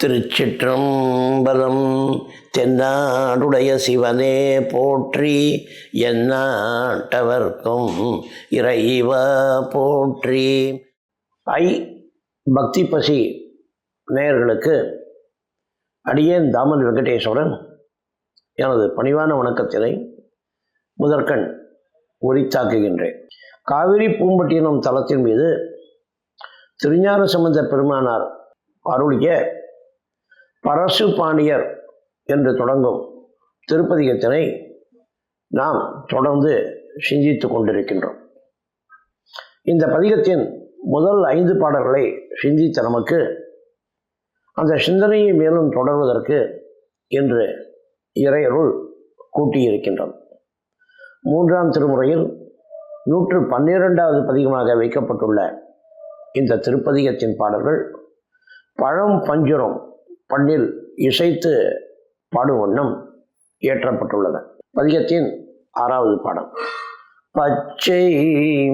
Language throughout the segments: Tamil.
திருச்சிற்றம்பலம் தென்னாடுடைய சிவனே போற்றி எந்நாட்டவர்க்கும் இறைவா போற்றி. ஐ பக்தி பசி நேயர்களுக்கு அடியேன் தாமன் வெங்கடேஸ்வரன். எனது பணிவான வணக்கத்தினை முதற்கண் உரித்தாக்குகின்றேன் காவிரி பூம்பட்டினம் தலத்தின் மீது திருஞான சம்பந்த பெருமானார் அருளிய பரசுபாணியர் என்று தொடங்கும் திருப்பதிகத்தினை நாம் தொடர்ந்து சிந்தித்து கொண்டிருக்கின்றோம். இந்த பதிகத்தின் முதல் ஐந்து பாடல்களை சிந்தித்த நமக்கு அந்த சிந்தனையை மேலும் தொடர்வதற்கு இன்று இறையருள் கூட்டியிருக்கின்றோம் மூன்றாம் திருமுறையில் நூற்று பன்னிரெண்டாவது பதிகமாக வைக்கப்பட்டுள்ள இந்த திருப்பதிகத்தின் பாடல்கள் பழம் பஞ்சுரம் பண்ணில் இசைத்து பாடும் வண்ணம் இயற்றப்பட்டுள்ளன பதிகத்தின் ஆறாவது பாடம் பச்சை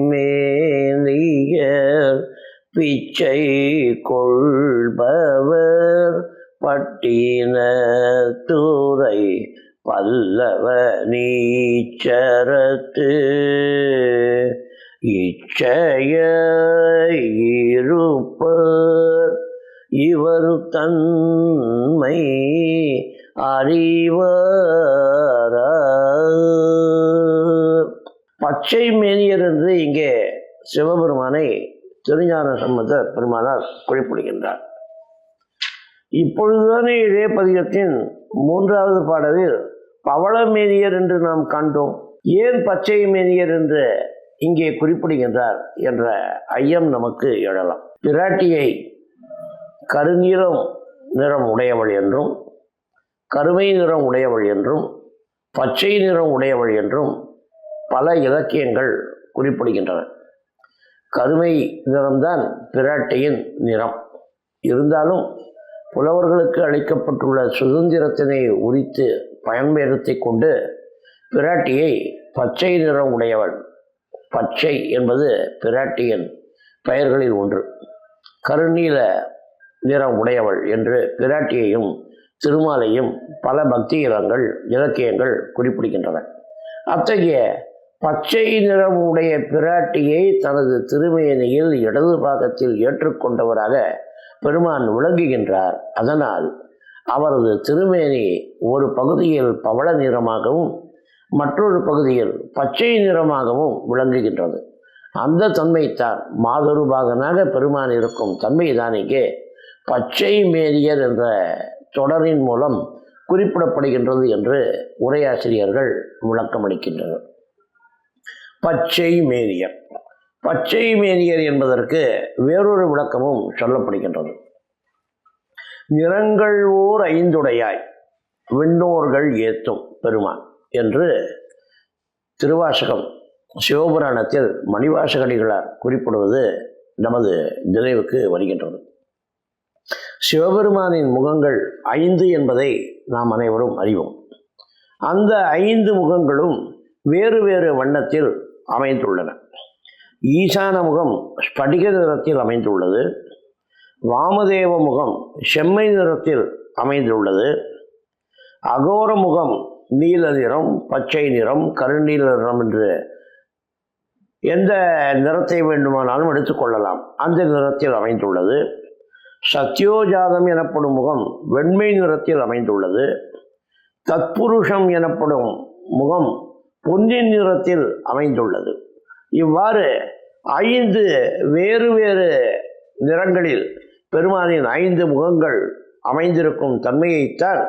மேனியர் பிச்சை கொள்பவர் பட்டின தூரை பல்லவ நீச்சரத்து. இச்சையிரு இவர் தன்மை அறிவார? பச்சை மேனியர் என்று இங்கே சிவபெருமானை திருஞான சம்பந்த பெருமானார் குறிப்பிடுகின்றார். இப்பொழுதுதானே இதே பதிகத்தின் மூன்றாவது பாடலில் பவளமேனியர் என்று நாம் கண்டோம். ஏன் பச்சை மேனியர் என்று இங்கே குறிப்பிடுகின்றார் என்ற ஐயம் நமக்கு எழலாம். பிராட்டியை கருநீரம் நிறம் உடையவள் என்றும் கருமை நிறம் உடையவள் என்றும் பச்சை நிறம் உடையவள் என்றும் பல இலக்கியங்கள் குறிப்பிடுகின்றன. கருமை நிறம்தான் பிராட்டியின் நிறம். இருந்தாலும் புலவர்களுக்கு அளிக்கப்பட்டுள்ள சுதந்திரத்தினை உரித்து பயன்பெறுத்தி கொண்டு பிராட்டியை பச்சை நிறம் உடையவள். பச்சை என்பது பிராட்டியின் பெயர்களில் ஒன்று. கருநீல நிறம் உடையவள் என்று பிராட்டியையும் திருமாலையும் பல பக்தி இலங்கள் இலக்கியங்கள் குறிப்பிடுகின்றன. அத்தகைய பச்சை நிறம் உடைய பிராட்டியை தனது திருமேனியில் இடது பாகத்தில் ஏற்றுக்கொண்டவராக பெருமான் விளங்குகின்றார். அதனால் அவரது திருமேனி ஒரு பகுதியில் பவள நிறமாகவும் மற்றொரு பகுதியில் பச்சை நிறமாகவும் விளங்குகின்றது. அந்த தன்மைத்தான் மாதொருபாகனாக பெருமான் இருக்கும் தன்மைதான் இங்கே பச்சை மேரியர் என்ற தொடரின் மூலம் குறிப்பிடப்படுகின்றது என்று உரையாசிரியர்கள் விளக்கமளிக்கின்றனர் பச்சை மேரியர் பச்சை மேரியர் என்பதற்கு வேறொரு விளக்கமும் சொல்லப்படுகின்றது. நிறங்கள் ஓர் ஐந்துடையாய் விண்ணோர்கள் ஏத்தும் பெருமான் என்று திருவாசகம் சிவபுராணத்தில் மணிவாசகடிகளார் குறிப்பிடுவது நமது நினைவுக்கு வருகின்றது. சிவபெருமானின் முகங்கள் ஐந்து என்பதை நாம் அனைவரும் அறிவோம். அந்த ஐந்து முகங்களும் வேறு வேறு வண்ணத்தில் அமைந்துள்ளன. ஈசான முகம் ஸ்படிக நிறத்தில் அமைந்துள்ளது. வாமதேவ முகம் செம்மை நிறத்தில் அமைந்துள்ளது. அகோர முகம் நீல நிறம் பச்சை நிறம் கருநீல நிறம் என்று எந்த நிறத்தை வேண்டுமானாலும் எடுத்துக்கொள்ளலாம் அந்த நிறத்தில் அமைந்துள்ளது. சத்யோஜாதம் எனப்படும் முகம் வெண்மை நிறத்தில் அமைந்துள்ளது. தத்புருஷம் எனப்படும் முகம் பொன்னின் நிறத்தில் அமைந்துள்ளது. இவ்வாறு ஐந்து வேறு வேறு நிறங்களில் பெருமானின் ஐந்து முகங்கள் அமைந்திருக்கும் தன்மையைத்தான்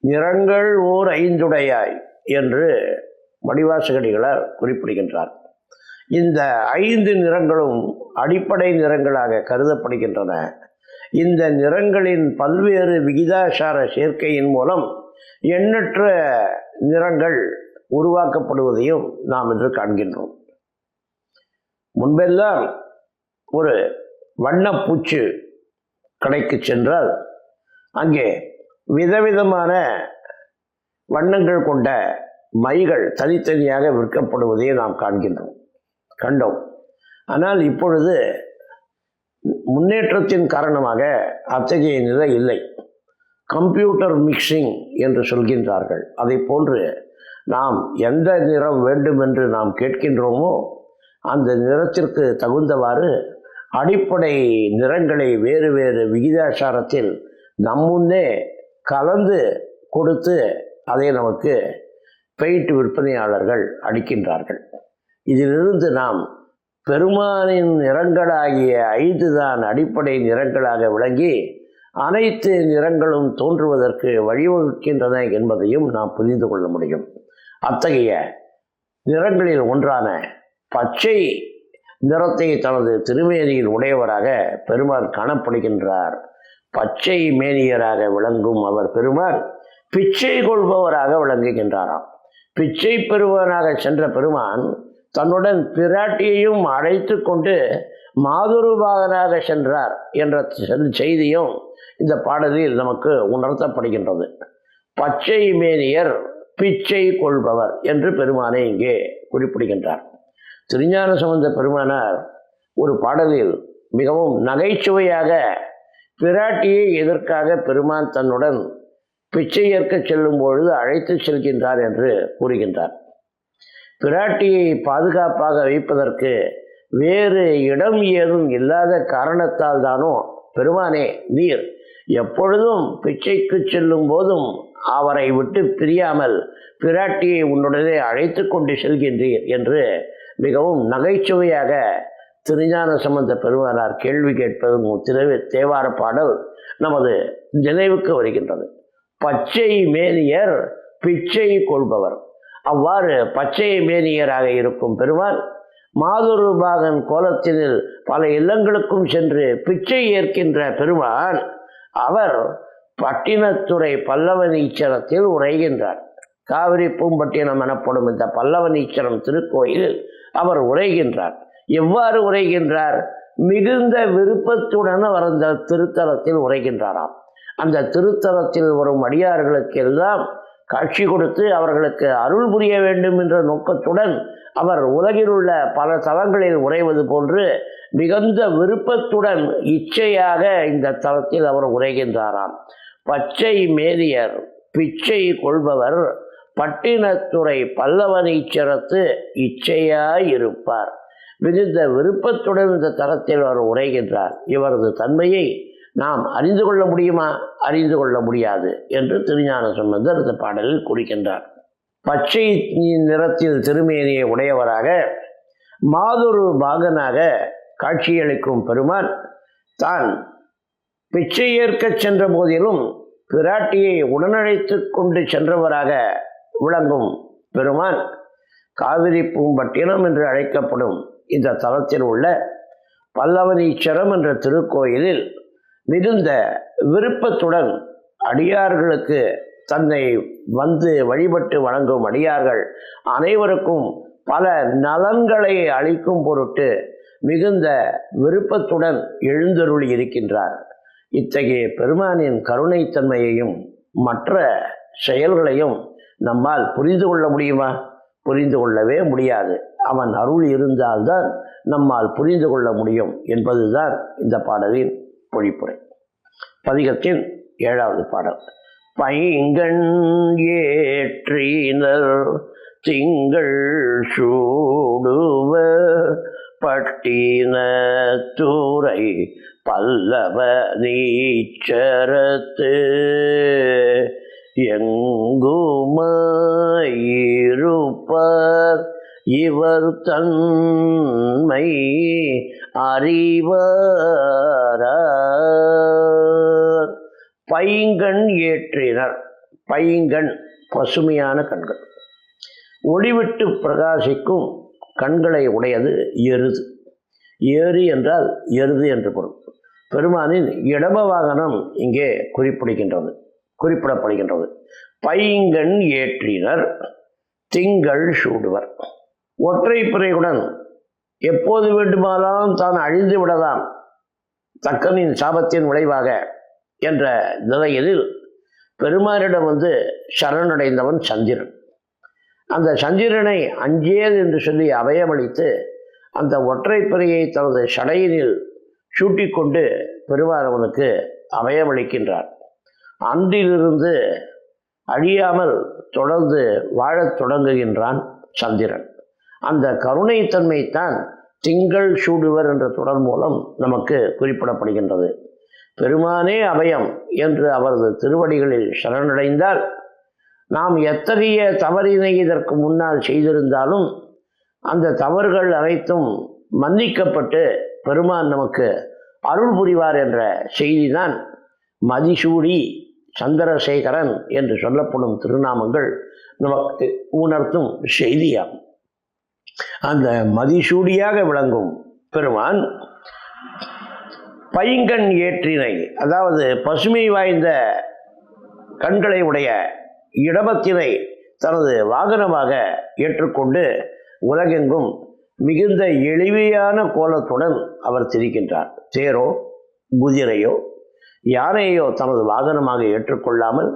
நிறங்கள் ஓர் ஐந்துடையாய் என்று வடிவாசகடிகளார் குறிப்பிடுகின்றார். இந்த ஐந்து நிறங்களும் அடிப்படை நிறங்களாக கருதப்படுகின்றன. இந்த நிறங்களின் பல்வேறு விகிதாசார சேர்க்கையின் மூலம் எண்ணற்ற நிறங்கள் உருவாக்கப்படுவதையும் நாம் இன்று காண்கின்றோம். முன்பெல்லாம் ஒரு வண்ணப்பூச்சு கடைக்கு சென்றால் அங்கே விதவிதமான வண்ணங்கள் கொண்ட மைகள் தனித்தனியாக விற்கப்படுவதையும் நாம் காண்கின்றோம் கண்டோம். ஆனால் இப்பொழுது முன்னேற்றத்தின் காரணமாக அத்தகைய நிலை இல்லை. கம்ப்யூட்டர் மிக்சிங் என்று சொல்கின்றார்கள். அதை போன்று நாம் எந்த நிறம் வேண்டும் என்று நாம் கேட்கின்றோமோ அந்த நிறத்திற்கு தகுந்தவாறு அடிப்படை நிறங்களை வேறு வேறு விகிதாச்சாரத்தில் நம்முன்னே கலந்து கொடுத்து அதை நமக்கு பெயிண்ட் விற்பனையாளர்கள் அளிக்கின்றார்கள். இதிலிருந்து நாம் பெருமானின் நிறங்களாகிய ஐந்து தான் அடிப்படை நிறங்களாக விளங்கி அனைத்து நிறங்களும் தோன்றுவதற்கு வழிவகுக்கின்றன என்பதையும் நாம் புரிந்து கொள்ள முடியும். அத்தகைய நிறங்களில் ஒன்றான பச்சை நிறத்தை தனது திருமேனியில் உடையவராக பெருமாள் காணப்படுகின்றார். பச்சை மேனியராக விளங்கும் அவர் பெருமான் பிச்சை கொள்பவராக விளங்குகின்றாராம். பிச்சை பெறுவனாக சென்ற பெருமான் தன்னுடன் பிராட்டியையும் அழைத்து கொண்டு மாதுருபாகனாக சென்றார் என்ற செய்தியும் இந்த பாடலில் நமக்கு உணர்த்தப்படுகின்றது. பச்சை மேனியர் பிச்சை கொள்பவர் என்று பெருமானை இங்கே குறிப்பிடுகின்றார். திருஞான சம்பந்த பெருமானார் ஒரு பாடலில் மிகவும் நகைச்சுவையாக பிராட்டியை எதற்காக பெருமான் தன்னுடன் பிச்சை ஏற்க செல்லும் பொழுது அழைத்து செல்கின்றார் என்று கூறுகின்றார். பிராட்டியை பாதுகாப்பாக வைப்பதற்கு வேறு இடம் ஏதும் இல்லாத காரணத்தால் தானோ? பெருமானே நீர். எப்பொழுதும் பிச்சைக்கு செல்லும் போதும் அவரை விட்டு பிரியாமல் பிராட்டியை உன்னுடனே அழைத்து கொண்டு செல்கின்றீர் என்று மிகவும் நகைச்சுவையாக திருஞான சம்பந்த பெருமானார் கேள்வி கேட்பதும் திரு தேவார பாடல் நமது நினைவுக்கு வருகின்றது. பச்சை மேனியர் பிச்சை கொள்பவர். அவ்வாறு பச்சை மேனியராக இருக்கும் பெருமான் மாதுருபாகன் கோலத்தினில் பல இல்லங்களுக்கும் சென்று பிச்சை ஏற்கின்ற பெருமான் அவர் பட்டினத்துறை பல்லவனீச்சரத்தில் உரைகின்றார் காவிரி பூம்பட்டினம் எனப்படும் இந்த பல்லவனீச்சரம் திருக்கோயிலில் அவர் உரைகின்றார் எவ்வாறு உரைகின்றார் மிகுந்த விருப்பத்துடன் அவர் அந்த திருத்தலத்தில் உரைகின்றாராம் அந்த திருத்தலத்தில் வரும் அடியார்களுக்கெல்லாம் காட்சி கொடுத்து அவர்களுக்கு அருள் புரிய வேண்டும் என்ற நோக்கத்துடன் அவர் உலகில் உள்ள பல தலங்களில் உரைவது போன்று மிகுந்த விருப்பத்துடன் இச்சையாக இந்த தலத்தில் அவர் உரைகின்றாராம் பச்சை மேரியர் பிச்சை கொள்பவர் பட்டினத்துறை பல்லவனீச்சரத்து இச்சையாய் இருப்பார். மிகுந்த விருப்பத்துடன் இந்த தலத்தில் அவர் உரைகின்றார் இவரது தன்மையை நாம் அறிந்து கொள்ள முடியுமா? அறிந்து கொள்ள முடியாது என்று திருஞான சம்பந்தர் இந்த பாடலில் குறிக்கின்றார் பச்சை நிறத்தில் திருமேனியை உடையவராக மாதுரு பாகனாக காட்சியளிக்கும் பெருமான் தான் பிச்சை ஏற்கச் சென்ற போதிலும் பிராட்டியை உடனழைத்து கொண்டு சென்றவராக விளங்கும் பெருமான் காவிரி பூம்பட்டினம் என்று அழைக்கப்படும் இந்த தலத்தில் உள்ள பல்லவனீச்சரம் என்ற திருக்கோயிலில் மிகுந்த விருப்பத்துடன் அடியார்களுக்கு தன்னை வந்து வழிபட்டு வணங்கும் அடியார்கள் அனைவருக்கும் பல நலன்களை அளிக்கும் பொருட்டு மிகுந்த விருப்பத்துடன் எழுந்தருளி இருக்கின்றார். இத்தகைய பெருமானின் கருணைத்தன்மையையும் மற்ற செயல்களையும் நம்மால் புரிந்து கொள்ள முடியுமா? புரிந்து கொள்ளவே முடியாது. அவன் அருள் இருந்தால்தான் நம்மால் புரிந்து கொள்ள முடியும் என்பதுதான் இந்த பாடலின் பொழிப்புரை பதிகத்தின் ஏழாவது பாடல். பைங்கண் ஏற்றினர் திங்கள் சூடுவ பட்டின தூரை பல்லவ நீச்சரத்து. எங்குமாயிருப்பார் இவர் தன்மை அறிவார? பைங்கண் ஏற்றினர். பைங்கண் பசுமையான கண்கள். ஒளிவிட்டு பிரகாசிக்கும் கண்களை உடையது எருது. ஏரி என்றால் எருது என்று பொருள். பெருமானின் இடம வாகனம் இங்கே குறிப்பிடுகின்றது குறிப்பிடப்படுகின்றது. பைங்கண் ஏற்றினர் திங்கள் சூடுவர். ஒற்றை பிறையுடன் எப்போது வேண்டுமானாலும் தான் அழிந்து விடலாம். தக்கனின் சாபத்தின் விளைவாக என்ற நிலையில் பெருமானிடம் வந்து சரணடைந்தவன் சந்திரன். அந்த சந்திரனை அஞ்சேது என்று சொல்லி அபயமளித்து அந்த ஒற்றை பிறையை தனது சடையினில் சூட்டிக்கொண்டு பெருமான் அவனுக்கு அபயமளிக்கின்றார் அன்றிலிருந்து அழியாமல் தொடர்ந்து வாழத் தொடங்குகின்றான் சந்திரன். அந்த கருணைத்தன்மை தான் திங்கள் சூடுவர் என்ற தொடர் மூலம் நமக்கு குறிப்பிடப்படுகின்றது. பெருமானே அபயம் என்று அவரது திருவடிகளில் சரணடைந்தால் நாம் எத்தகைய தவறினை இதற்கு முன்னால் செய்திருந்தாலும் அந்த தவறுகள் அனைத்தும் மன்னிக்கப்பட்டு பெருமான் நமக்கு அருள் புரிவார் என்ற செய்திதான் மதிசூடி சந்திரசேகரன் என்று சொல்லப்படும் திருநாமங்கள் நமக்கு உணர்த்தும் செய்தியாகும். அந்த மதிசூடியாக விளங்கும் பெருமான் பைங்கண் ஏற்றினை அதாவது பசுமை வாய்ந்த கண்களை உடைய இடமத்தினை தனது வாகனமாக ஏற்றுக்கொண்டு உலகெங்கும் மிகுந்த எளிமையான கோலத்துடன் அவர் திரிக்கின்றார் தேரோ குதிரையோ யானையோ தனது வாகனமாக ஏற்றுக்கொள்ளாமல்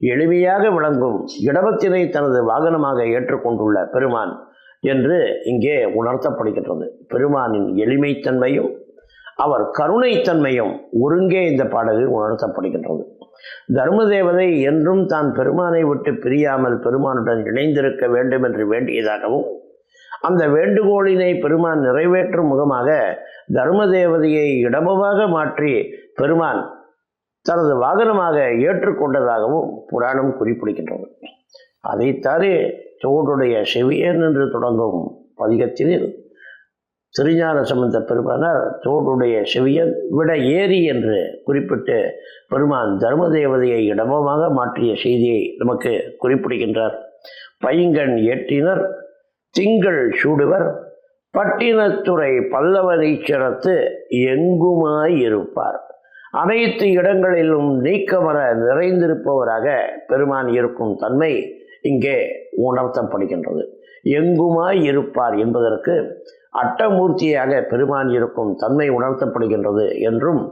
எளிமையாக விளங்கும் இடமத்தினை தனது வாகனமாக ஏற்றுக்கொண்டுள்ள பெருமான் என்று இங்கே உணர்த்தப்படுகின்றது. பெருமானின் எளிமைத்தன்மையும் அவர் கருணைத்தன்மையும் ஒருங்கே இந்த பாடலில் உணர்த்தப்படுகின்றது. தர்மதேவதை என்றும் தான் பெருமானை விட்டு பிரியாமல் பெருமானுடன் இணைந்திருக்க வேண்டும் என்று வேண்டியதாகவும் அந்த வேண்டுகோளினை பெருமான் நிறைவேற்றும் முகமாக தர்மதேவதையை இடமுமாக மாற்றி பெருமான் தனது வாகனமாக ஏற்றுக்கொண்டதாகவும் புராணம் குறிப்பிடுகின்றது. அதைத்தானே தோடுடைய செவியன் என்று தொடங்கும் பதிகத்தில் திருஞான சம்பந்த பெருமானார் தோடுடைய செவியன் விட ஏரி என்று குறிப்பிட்டு பெருமான் தர்மதேவதையை இடமமாக மாற்றிய செய்தியை நமக்கு குறிப்பிடுகின்றார். பைங்கண் ஏற்றினர் திங்கள் சூடுவர் பட்டினத்துறை பல்லவனீச்சரத்து எங்குமாய் இருப்பார் அனைத்து இடங்களிலும் நீக்கமர நிறைந்திருப்பவராக பெருமான் இருக்கும் தன்மை இங்கே உணர்த்தப்படுகின்றது எங்குமாய் இருப்பார் என்பதற்கு அட்டமூர்த்தியாக பெருமான் இருக்கும் தன்மை உணர்த்தப்படுகின்றது என்றும்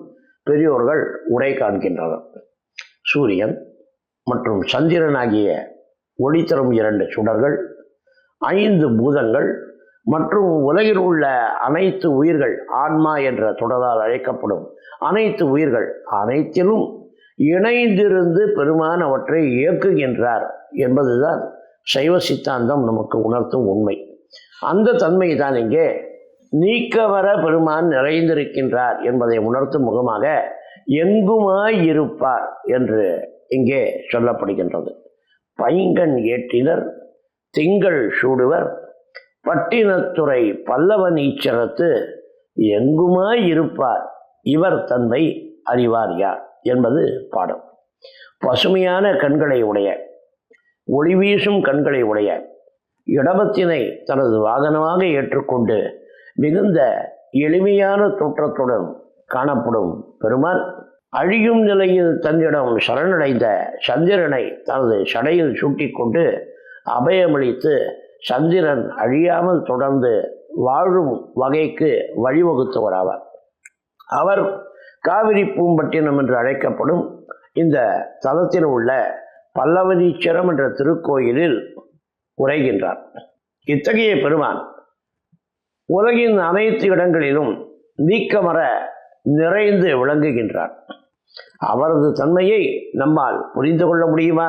பெரியோர்கள் உரை காண்கின்றனர். சூரியன் மற்றும் சந்திரன் ஆகிய ஒளி தரும் இரண்டு சுடர்கள் ஐந்து பூதங்கள் மற்றும் உலகில் உள்ள அனைத்து உயிர்கள் ஆன்மா என்ற தொடரால் அழைக்கப்படும் அனைத்து உயிர்கள் அனைத்திலும் இணைந்திருந்து பெருமான் அவற்றை இயக்குகின்றார் என்பதுதான் சைவ சித்தாந்தம் நமக்கு உணர்த்தும் உண்மை. அந்த தன்மை தான் இங்கே நீக்கவர பெருமான் நிறைந்திருக்கின்றார் என்பதை உணர்த்தும் முகமாக எங்குமாய் இருப்பார் என்று இங்கே சொல்லப்படுகின்றது. பைங்கன் ஏற்றினர் திங்கள் சூடுவர் பட்டினத்துறை பல்லவன் ஈச்சரத்து எங்குமாய் இருப்பார் இவர் தன்மை அறிவார் யார்? என்பது பாடம். பசுமையான கண்களை உடைய ஒளி வீசும் கண்களை உடைய இடபத்தினை தனது வாகனமாக ஏற்றுக்கொண்டு மிகுந்த எளிமையான தோற்றத்துடன் காணப்படும் பெருமான். அழியும் நிலையில் தன்னிடம் சரணடைந்த சந்திரனை தனது சடையில் சூட்டிக்கொண்டு அபயமளித்து சந்திரன் அழியாமல் தொடர்ந்து வாழும் வகைக்கு வழிவகுத்தவராவார் அவர் காவிரி பூம்பட்டினம் என்று அழைக்கப்படும் இந்த தலத்தில் உள்ள பல்லவதீச்சரம் என்ற திருக்கோயிலில் உரைகின்றார் இத்தகைய பெருமான் உலகின் அனைத்து இடங்களிலும் நீக்கமர நிறைந்து விளங்குகின்றார். அவரது தன்மையை நம்மால் புரிந்து கொள்ள முடியுமா?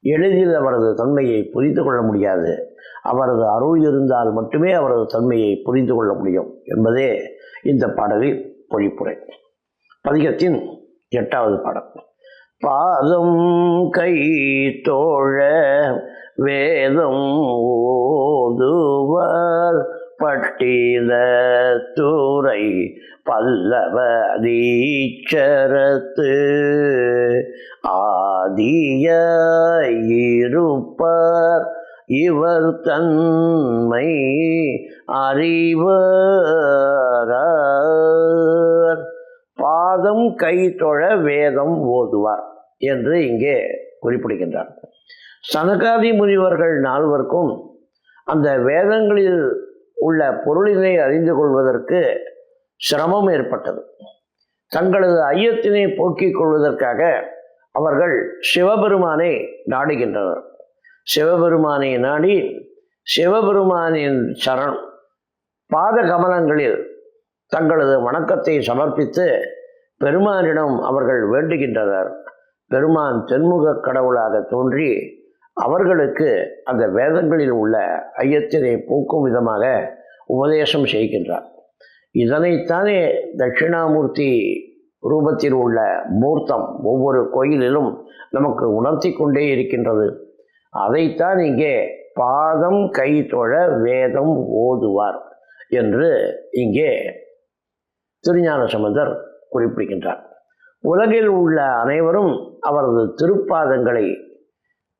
எளிதில் அவரது தன்மையை புரிந்து கொள்ள முடியாது. அவரது அருள் இருந்தால் மட்டுமே அவரது தன்மையை புரிந்து கொள்ள முடியும் என்பதே இந்த பாடலில் பொழிப்புரை. பதிகத்தின் எட்டாவது பாடம் பாதம் கை தோழ வேதம் ஓதுவர் பட்டித துறை பல்லவதீச்சரத்து ஆதியிருப்பார் இவர் தன்மை அறிவர். பாதம் கை தொழ வேதம் ஓதுவார் என்று இங்கே குறிப்பிடுகின்றார். சனகாதி முனிவர்கள் நால்வருக்கும் அந்த வேதங்களில் உள்ள பொருளினை அறிந்து கொள்வதற்கு சிரமம் ஏற்பட்டது. தங்களது ஐயத்தினை போக்கிக் கொள்வதற்காக அவர்கள் சிவபெருமானை நாடுகின்றனர். சிவபெருமானை நாடி சிவபெருமானின் சரண் பாத கமலங்களில் தங்களது வணக்கத்தை சமர்ப்பித்து பெருமானிடம் அவர்கள் வேண்டுகின்றனர். பெருமான் தென்முக கடவுளாக தோன்றி அவர்களுக்கு அந்த வேதங்களில் உள்ள ஐயத்தினை போக்கும் விதமாக உபதேசம் செய்கின்றார். இதனைத்தானே தட்சிணாமூர்த்தி ரூபத்தில் உள்ள மூர்த்தம் ஒவ்வொரு கோயிலிலும் நமக்கு உணர்த்தி கொண்டே இருக்கின்றது. அதைத்தான் இங்கே பாதம் கை தொழ வேதம் ஓதுவார் என்று இங்கே திருஞான சம்பந்தர் குறிப்பிடுகின்றார். உலகில் உள்ள அனைவரும் அவரது திருப்பாதங்களை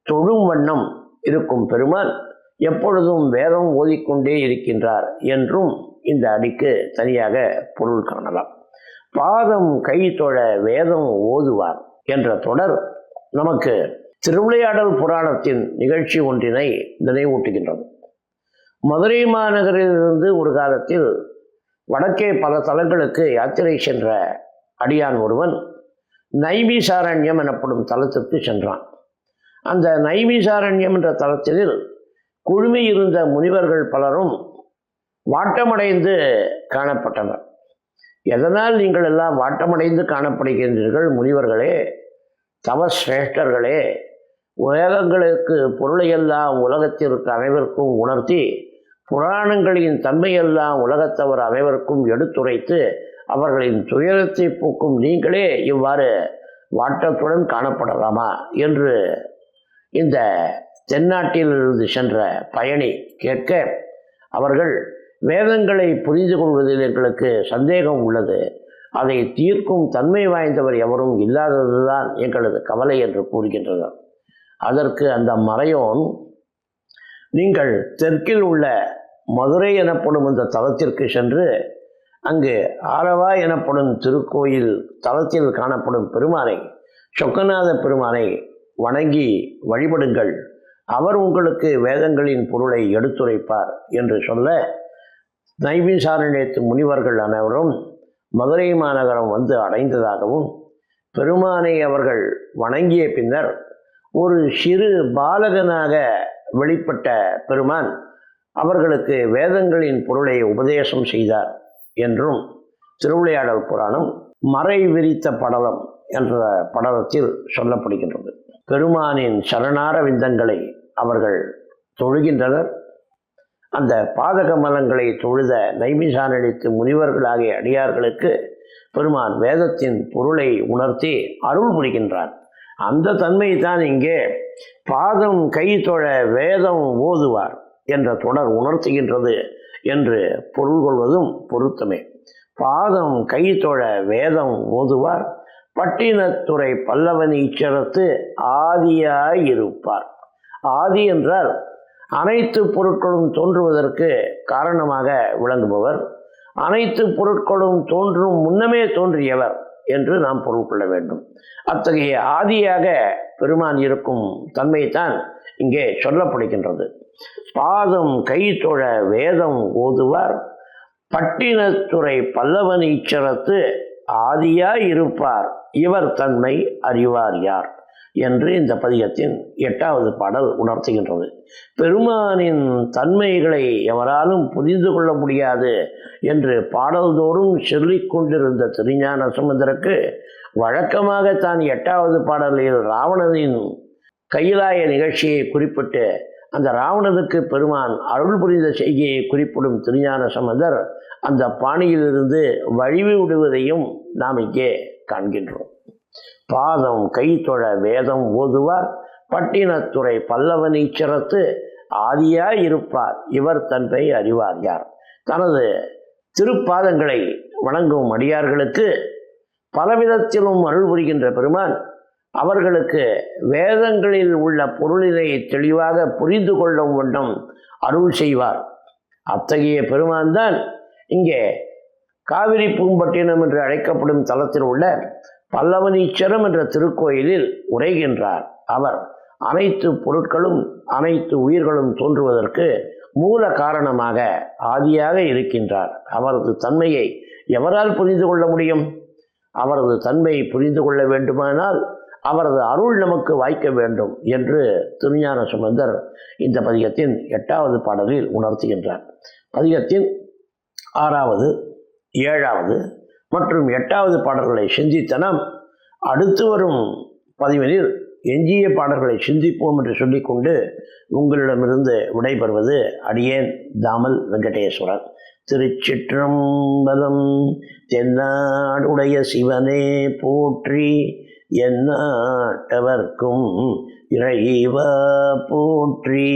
தொழும் வண்ணம் இருக்கும் பெருமான் எப்பொழுதும் வேதம் ஓதிக்கொண்டே இருக்கின்றார் என்றும் இந்த அடிக்கு தனியாக பொருள் காணலாம். பாதம் கை தொழ வேதம் ஓதுவார் என்ற தொடர் நமக்கு திருவிளையாடல் புராணத்தின் நிகழ்ச்சி ஒன்றினை நினைவூட்டுகின்றது. மதுரை மாநகரிலிருந்து ஒரு காலத்தில் வடக்கே பல தலங்களுக்கு யாத்திரை சென்ற அடியான் ஒருவன் நைமிசாரண்யம் எனப்படும் தலத்திற்கு சென்றான். அந்த நைமிசாரண்யம் என்ற தலத்தில் குழுமியிருந்த முனிவர்கள் பலரும் வாட்டமடைந்து காணப்பட்டனர். எதனால் நீங்கள் எல்லாம் வாட்டமடைந்து காணப்படுகின்றீர்கள் முனிவர்களே? தவசிரேஷ்டர்களே உலகங்களுக்கு பொருளையெல்லாம் உலகத்திற்கு அனைவருக்கும் உணர்த்தி புராணங்களின் தன்மையெல்லாம் உலகத்தவர் அனைவருக்கும் எடுத்துரைத்து அவர்களின் துயரத்தை போக்கும் நீங்களே இவ்வாறு வாட்டத்துடன் காணப்படலாமா? என்று இந்த தென்னாட்டிலிருந்து சென்ற பயணி கேட்க அவர்கள் வேதங்களை புரிந்து கொள்வதில் எங்களுக்கு சந்தேகம் உள்ளது. அதை தீர்க்கும் தன்மை வாய்ந்தவர் எவரும் இல்லாததுதான் எங்களது கவலை என்று கூறுகின்றனர். அதற்கு அந்த மறையோன் நீங்கள் தெற்கில் உள்ள மதுரை எனப்படும் இந்த தலத்திற்கு சென்று அங்கு ஆரவா எனப்படும் திருக்கோயில் தலத்தில் காணப்படும் பெருமானை சொக்கநாத பெருமானை வணங்கி வழிபடுங்கள். அவர் உங்களுக்கு வேதங்களின் பொருளை எடுத்துரைப்பார் என்று சொல்ல நைமிசாரண்யத்து முனிவர்கள் அனைவரும் மதுரை மாநகரம் வந்து அடைந்ததாகவும் பெருமானை அவர்கள் வணங்கிய பின்னர் ஒரு சிறு பாலகனாக வெளிப்பட்ட பெருமான் அவர்களுக்கு வேதங்களின் பொருளை உபதேசம் செய்தார். என்றும் திருவிளையாடல் புராணம் மறை விரித்த படலம் என்ற படலத்தில் சொல்லப்படுகின்றது. பெருமானின் சரணார விந்தங்களை அவர்கள் தொழுகின்றனர். அந்த பாதக மலங்களை தொழுத நைமிசானடித்து முனிவர்களாகிய அடியார்களுக்கு பெருமான் வேதத்தின் பொருளை உணர்த்தி அருள் புரிகின்றான் அந்த தன்மை தான் இங்கே பாதம் கை தொழ வேதம் ஓதுவார் என்ற தொடர் உணர்த்துகின்றது என்று பொருள் கொள்வதும் பொருத்தமே. பாதம் கை தொழ வேதம் ஓதுவார். பட்டினத்துறை பல்லவன் இச்சரத்து ஆதியாய் இருப்பார். ஆதி என்றால் அனைத்து பொருட்களும் தோன்றுவதற்கு காரணமாக விளங்குபவர். அனைத்து பொருட்களும் தோன்றும் முன்னமே தோன்றியவர் என்று நாம் பொருள் கொள்ள வேண்டும். அத்தகைய ஆதியாக பெருமான் இருக்கும் தன்மைத்தான் இங்கே சொல்லப்படுகின்றது. பாதம் கை தொழ வேதம் ஓதுவார். பட்டினத்துறை பல்லவன் ஈச்சரத்து ஆதியாய் இருப்பார். இவர் தன்மை அறிவார் யார்? என்று இந்த பதிகத்தின் எட்டாவது பாடல் உணர்த்துகின்றது. பெருமானின் தன்மைகளை எவராலும் புரிந்து கொள்ள முடியாது என்று பாடல்தோறும் சொல்லிக் கொண்டிருந்த திருஞான சுமந்தருக்கு வழக்கமாக தான் எட்டாவது பாடலில் ராவணனின் கையிலாய நிகழ்ச்சியை குறிப்பிட்டு அந்த ராவணனுக்கு பெருமான் அருள் புரிந்த செய்தியை குறிப்பிடும் திருஞான சம்பந்தர் அந்த பாணியிலிருந்து வழிவு விடுவதையும் நாம் இங்கே காண்கின்றோம். பாதம் கை தொழ வேதம் ஓதுவார். பட்டினத்துறை பல்லவனீச்சரத்து ஆதியாய் இருப்பார். இவர் தன்மை அறிவார் யார்? தனது திருப்பாதங்களை வணங்கும் அடியார்களுக்கு பலவிதத்திலும் அருள் புரிகின்ற பெருமான் அவர்களுக்கு வேதங்களில் உள்ள பொருளினை தெளிவாக புரிந்து கொள்ளும் வண்ணம் அருள் செய்வார். அத்தகைய பெருமான் தான் இங்கே காவிரி பூம்பட்டினம் என்று அழைக்கப்படும் தலத்தில் உள்ள பல்லவனீச்சரம் என்ற திருக்கோயிலில் உரைகின்றார் அவர். அனைத்து பொருட்களும் அனைத்து உயிர்களும் தோன்றுவதற்கு மூல காரணமாக ஆதியாக இருக்கின்றார். அவரது தன்மையை எவரால் புரிந்து கொள்ள முடியும்? அவரது தன்மையை புரிந்து கொள்ள வேண்டுமானால் அவரது அருள் நமக்கு வாய்க்க வேண்டும் என்று திருஞான சுமந்தர் இந்த பதிகத்தின் எட்டாவது பாடலில் உணர்த்துகின்றார். பதிகத்தின் ஆறாவது ஏழாவது மற்றும் எட்டாவது பாடல்களை சிந்தித்த நாம் அடுத்து வரும் பதிவினில் எஞ்சிய பாடல்களை சிந்திப்போம் என்று சொல்லிக்கொண்டு உங்களிடமிருந்து விடைபெறுவது அடியேன் தாமல் வெங்கடேஸ்வரர். திருச்சிற்றம்பலம் தென்னாடுடைய சிவனே போற்றி என்னாட்டவர்க்கும் இறைவா போற்றி.